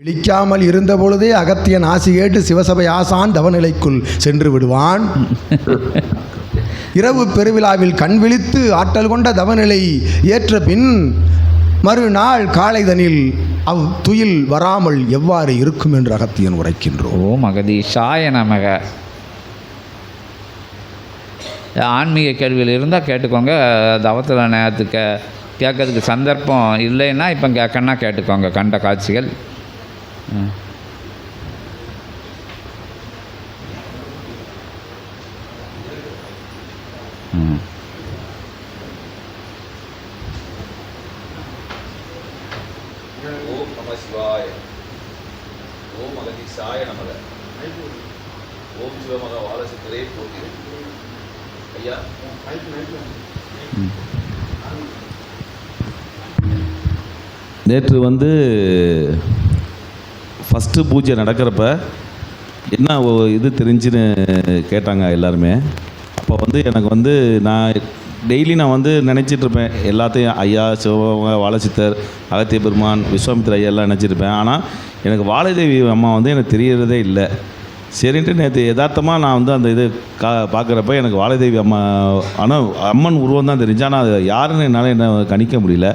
விழிக்காமல் இருந்த பொழுதே அகத்தியன் ஆசி கேட்டு சிவசபை ஆசான் தவநிலைக்குள் சென்று விடுவான். இரவு பெருவிழாவில் கண் விழித்து ஆற்றல் கொண்ட தவநிலை ஏற்ற பின் மறுநாள் காலைதனில் அவ் துயில் வராமல் எவ்வாறு இருக்கும் என்று அகத்தியன் உரைக்கின்றோம். ஓம் அகதீஷாய நமக. ஆன்மீக கேள்வியில் இருந்தால் கேட்டுக்கோங்க. தவத்தில் நேரத்துக்கு கேட்கறதுக்கு சந்தர்ப்பம் இல்லைன்னா இப்போ கேட்கணுன்னா கேட்டுக்கோங்க கண்ட காட்சிகள். ஓம் நம சிவாய ஓம் அகதீசாய நமக ஓம் சிவமக வாலசித்தரே போற்றி ஐயா நேற்று வந்து ஃபஸ்ட்டு பூஜை நடக்கிறப்ப என்ன இது தெரிஞ்சுன்னு கேட்டாங்க எல்லாருமே. அப்போ வந்து எனக்கு வந்து நான் டெய்லி நான் வந்து நினச்சிட்ருப்பேன் எல்லாத்தையும் ஐயா சிவங்க வாழச்சித்தர் அகத்திய பெருமான் விஸ்வாமித்திர ஐயா எல்லாம் நினச்சிருப்பேன் ஆனால் எனக்கு வாழைதேவி அம்மா வந்து எனக்கு தெரியறதே இல்லை. சரின்ட்டு நேற்று யதார்த்தமாக நான் வந்து அந்த இது கா பார்க்குறப்ப எனக்கு வாழைதேவி அம்மா ஆனால் அம்மன் உருவம் தான் தெரிஞ்சு. ஆனால் அது யாருன்னு என்னால் என்ன கணிக்க முடியல.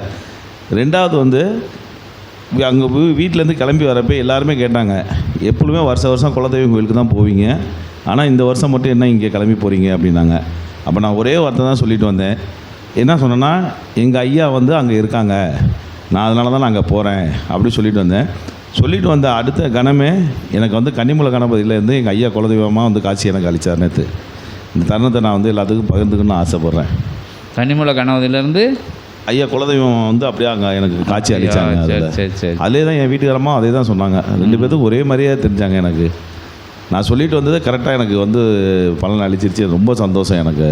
ரெண்டாவது வந்து அங்கே வீட்டிலேருந்து கிளம்பி வரப்போ எல்லாருமே கேட்டாங்க. எப்பொழுதுமே வருஷ வருஷம் குலதெய்வம் கோயிலுக்கு தான் போவீங்க. ஆனால் இந்த வருஷம் மட்டும் என்ன இங்கே கிளம்பி போகிறீங்க அப்படின்னாங்க. அப்போ நான் ஒரே வார்த்தை தான் சொல்லிட்டு வந்தேன். என்ன சொன்னேன்னா எங்கள் ஐயா வந்து அங்கே இருக்காங்க. நான் அதனால தான் நான் அங்கே போகிறேன் அப்படி சொல்லிட்டு வந்தேன். சொல்லிட்டு வந்த அடுத்த கணமே எனக்கு வந்து கன்னிமூல கணபதியிலேருந்து எங்கள் ஐயா குலதெய்வமாக வந்து காட்சி எனக்கு அளித்தார் நேற்று இந்த தருணத்தை நான் வந்து எல்லாத்துக்கும் பகிர்ந்துக்கணும்னு ஆசைப்பட்றேன். கன்னிமூல கணபதியிலேருந்து ஐயா குலதெய்வம் வந்து அப்படியே அங்கே எனக்கு காட்சி அளித்தாங்க சரி அதில். சரி சரி. அதே தான் என் வீட்டுக்காரமா அதே தான் சொன்னாங்க. ரெண்டு பேர்த்துக்கும் ஒரே மாதிரியே தெரிஞ்சாங்க எனக்கு. நான் சொல்லிட்டு வந்தது கரெக்டாக எனக்கு வந்து பலன் அளிச்சிருச்சு. ரொம்ப சந்தோஷம் எனக்கு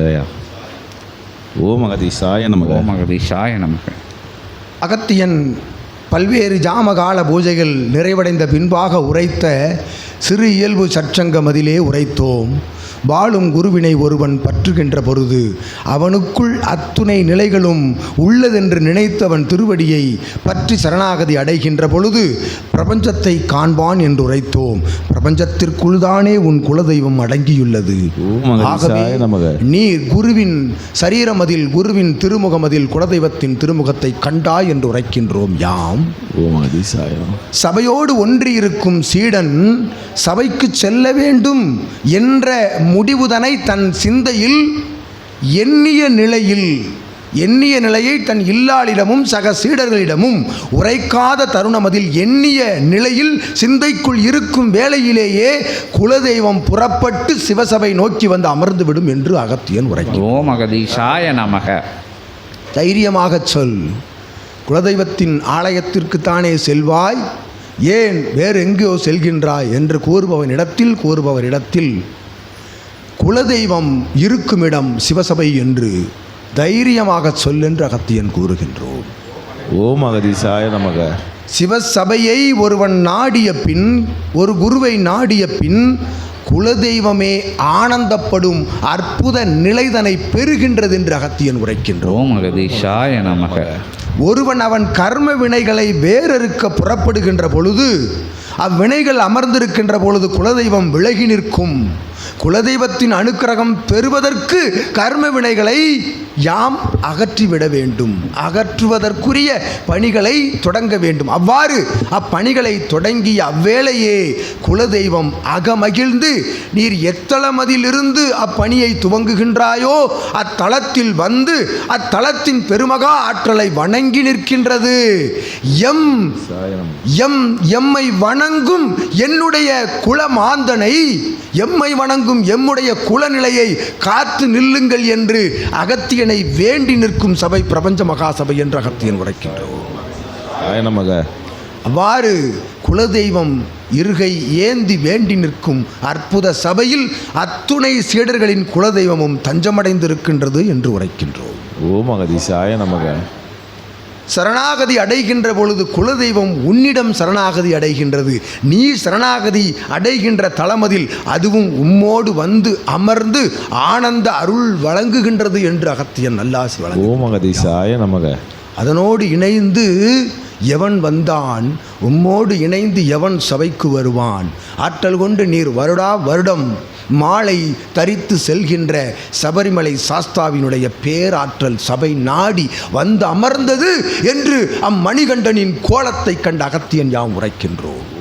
ஓம் அகதீஷாய நமக்கு ஓம் அகதீஷாய நமக்கு அகத்தியன் பல்வேறு ஜாமகால பூஜைகள் நிறைவடைந்த பின்பாக உரைத்த சிறு இயல்பு சற்சங்கமதிலே உரைத்தோம். வாழும் குருவினை ஒருவன் பற்றுகின்ற பொழுது அவனுக்குள் அத்துணை நிலைகளும் உள்ளதென்று நினைத்தவன் திருவடியை பற்றி சரணாகதி அடைகின்ற பொழுது பிரபஞ்சத்தை காண்பான் என்று உரைத்தோம். பிரபஞ்சத்திற்குள் தானே உன் குலதெய்வம் அடங்கியுள்ளது. ஆகவே நீர் குருவின் சரீரமதில் குருவின் திருமுகமதில் குலதெய்வத்தின் திருமுகத்தை கண்டாய் என்று உரைக்கின்றோம். யாம்? சபையோடு ஒன்றியிருக்கும் சீடன் சபைக்கு செல்ல வேண்டும் என்ற முடிவுதனை தன் சிந்தையில் எண்ணிய நிலையில் எண்ணிய நிலையை தன் இல்லாளிடமும் சக சீடர்களிடமும் உரைக்காத தருணமதில் எண்ணிய நிலையில் சிந்தைக்குள் இருக்கும் வேளையிலேயே குலதெய்வம் புறப்பட்டு சிவசபை நோக்கி வந்து அமர்ந்துவிடும் என்று அகத்தியன் உரைக்கிறார் ஓம் அகதீஷாய நமக. தைரியமாகச் சொல். குலதெய்வத்தின் ஆலயத்திற்குத்தானே செல்வாய்? ஏன் வேறு எங்கேயோ செல்கின்றாய் என்று கூறுபவனிடத்தில் கூறுபவரிடத்தில் குலதெய்வம் இருக்குமிடம் சிவசபை என்று தைரியமாகச் சொல் என்று அகத்தியன் கூறுகின்றோம். ஓம் அகதீஷாய நமக. சிவசபையை ஒருவன் நாடிய பின் ஒரு குருவை நாடிய பின் குலதெய்வமே ஆனந்தப்படும் அற்புத நிலைதனை பெறுகின்றது என்று அகத்தியன் உரைக்கின்றோம். அகதீஷாய நமக. ஒருவன் அவன் கர்ம வினைகளை வேறறுக்க புறப்படுகின்ற பொழுது அவ்வினைகள் அமர்ந்திருக்கின்ற பொழுது குலதெய்வம் விலகி நிற்கும். குலதெய்வத்தின் அனுக்கிரகம் பெறுவதற்கு கர்ம வினைகளை யாம் அகற்றிவிட வேண்டும். அகற்றுவதற்குரிய பணிகளை தொடங்க வேண்டும். அவ்வாறு அப்பணிகளை தொடங்கிய அவ்வேளையே குலதெய்வம் அகமகிழ்ந்து நீர் எத்தளமதிலிருந்து அப்பணியை துவங்குகின்றாயோ அத்தளத்தில் வந்து அத்தளத்தின் பெருமகா ஆற்றலை வணங்கி நிற்கின்றது. எம் எம் எம்மை வணங்கும் என்னுடைய குலமாந்தனை எம்மை வணங்கும் எம்முடைய குலநிலையை காத்து நில்லுங்கள் என்று அகத்தியனை வேண்டி நிற்கும் சபை பிரபஞ்ச மகாசபை என்று அகத்தியன் உரைக்கின்றோம். அவ்வாறு குலதெய்வம் இருகை ஏந்தி வேண்டி நிற்கும் அற்புத சபையில் அத்துணை சீடர்களின் குலதெய்வமும் தஞ்சமடைந்திருக்கின்றது என்று உரைக்கின்றோம். ஓம் அகதீஷாய நமக. சரணாகதி அடைகின்ற பொழுது குலதெய்வம் உன்னிடம் சரணாகதி அடைகின்றது. நீ சரணாகதி அடைகின்ற தளமதில் அதுவும் உம்மோடு வந்து அமர்ந்து ஆனந்த அருள் வழங்குகின்றது என்று அகத்தியன் நல்லாசி வழங்கு ஓம் அகதீஷாய நமக. அதனோடு இணைந்து எவன் வந்தான் உம்மோடு இணைந்து எவன் சபைக்கு வருவான். ஆற்றல் கொண்டு நீர் வருடா வருடம் மாலை தரித்து செல்கின்ற சபரிமலை சாஸ்தாவினுடைய பேராற்றல் சபை நாடி வந்து அமர்ந்தது என்று அம்மணிகண்டனின் கோலத்தை கண்ட அகத்தியன் யாம் உரைக்கின்றோம்.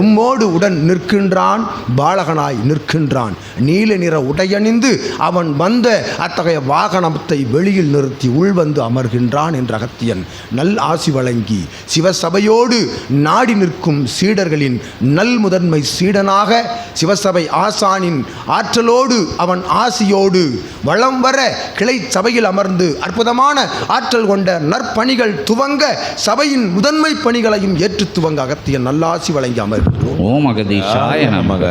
உம்மோடு உடன் நிற்கின்றான் பாலகனாய் நிற்கின்றான். நீல நிற உடையணிந்து அவன் வந்த அத்தகைய வாகனத்தை வெளியில் நிறுத்தி உள்வந்து அமர்கின்றான் என்ற அகத்தியன். நல் ஆசி வழங்கி சிவசபையோடு நாடி நிற்கும் சீடர்களின் நல் முதன்மை சீடனாக சிவசபை ஆசானின் ஆற்றலோடு அவன் ஆசியோடு வளம் வர கிளை சபையில் அமர்ந்து அற்புதமான ஆற்றல் கொண்ட நற்பணிகள் துவங்க சபையின் முதன்மை பணிகளையும் ஏற்று துவங்க அகத்தியன் நல்லாசி வழங்கி அமர் ஓம் அகதீஷாய நமக.